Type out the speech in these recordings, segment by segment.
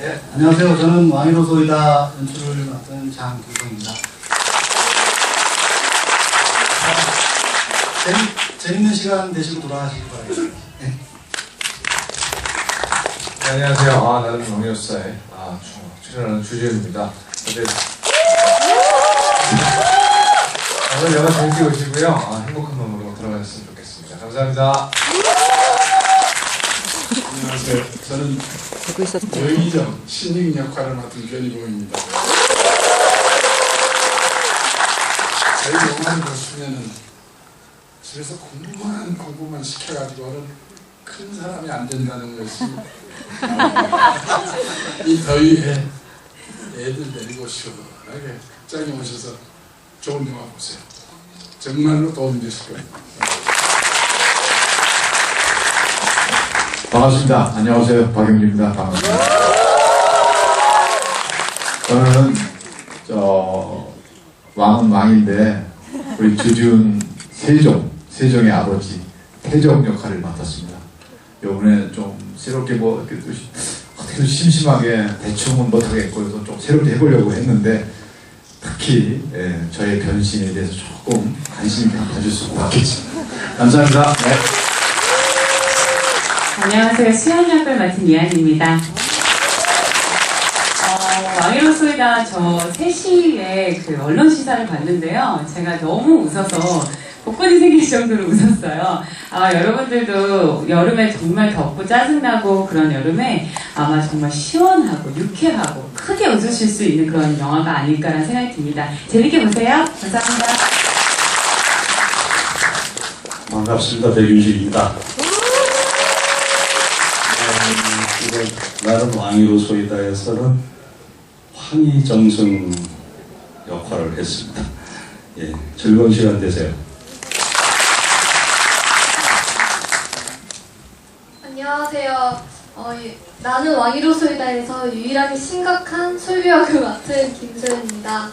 네, 안녕하세요. 저는 왕이로소이다 연출을 맡은 장규성입니다. 자, 재밌, 재밌는 시간 되시고 돌아가시기 바랍니다. 네. 네, 안녕하세요. 아, 나는 왕이로사의 아, 주- 출연하는 주지현입니다. 다들 오늘 영화 재밌게 보시고요. 아, 행복한 마음으로 돌아가셨으면 좋겠습니다. 감사합니다. 안녕하세요. 저는 여의정 신익 역할을 맡은 변희봉입니다. 저희 영화를 보시면은 집에서 공부만 공부만 시켜가지고는 큰 사람이 안 된다는 것이 이 더위에 애들 데리고 시원하게 극장에 오셔서 좋은 영화 보세요. 정말로 도움이 되실 거예요. 반갑습니다. 안녕하세요. 박영진입니다. 반갑습니다. 저는 저 왕은 왕인데 우리 주준 세종 세종의 아버지 태종 역할을 맡았습니다. 이번에 좀 새롭게 뭐 이렇게 또 시- 어떻게 심심하게 대충은 못하겠고 그래서 좀 새롭게 해보려고 했는데 특히 예, 저의 변신에 대해서 조금 관심 있게 봐주셨으면 좋겠습니다. 감사합니다. 네. 안녕하세요. 수연 역을 맡은 이한입니다. 어, 왕이로소이다 저 3시에 그 언론 시사를 봤는데요. 제가 너무 웃어서 복근이 생길 정도로 웃었어요. 아, 여러분들도 여름에 정말 덥고 짜증나고 그런 여름에 아마 정말 시원하고 유쾌하고 크게 웃으실 수 있는 그런 영화가 아닐까라는 생각이 듭니다. 재밌게 보세요. 감사합니다. 반갑습니다. 백윤식입니다. 음, 이번 나는 왕이로소이다 에서는 황희정성 역할을 했습니다. 예, 즐거운 시간 되세요. 안녕하세요. 어, 이- 나는 왕이로소이다에서 유일하게 심각한 솔비 역을 맡은 김소연입니다.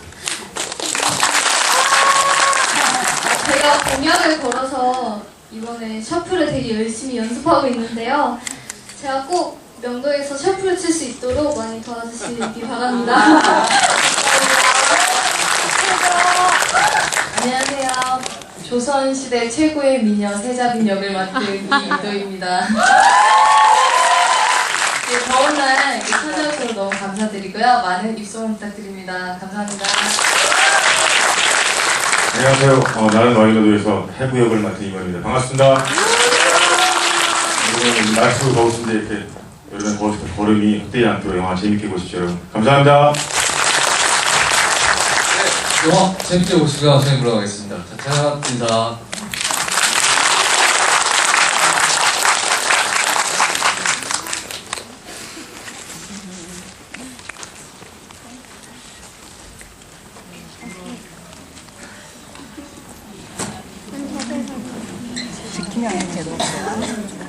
제가 공약을 걸어서 이번에 셔플을 되게 열심히 연습하고 있는데요. 제가 꼭 명도에서 셔플을 칠 수 있도록 많이 도와주시기 바랍니다. 안녕하세요. 조선시대 최고의 미녀 세자빈 역을 맡은 이인도입니다. 네, 더운 날 찾아주셔서 너무 감사드리고요. 많은 입소문 부탁드립니다. 감사합니다. 안녕하세요. 어, 나는 와이너도에서 해부 역을 맡은 이만입니다. 반갑습니다. 오늘 날씨도 더우신데 이렇게 여름에 때 걸음이 헛되지 않도록 영화 재밌게 보십시오, 여러분. 감사합니다. 영화 재밌게 보시고요. 저희 보러 가겠습니다. 자, 자, 인사. 안 돼도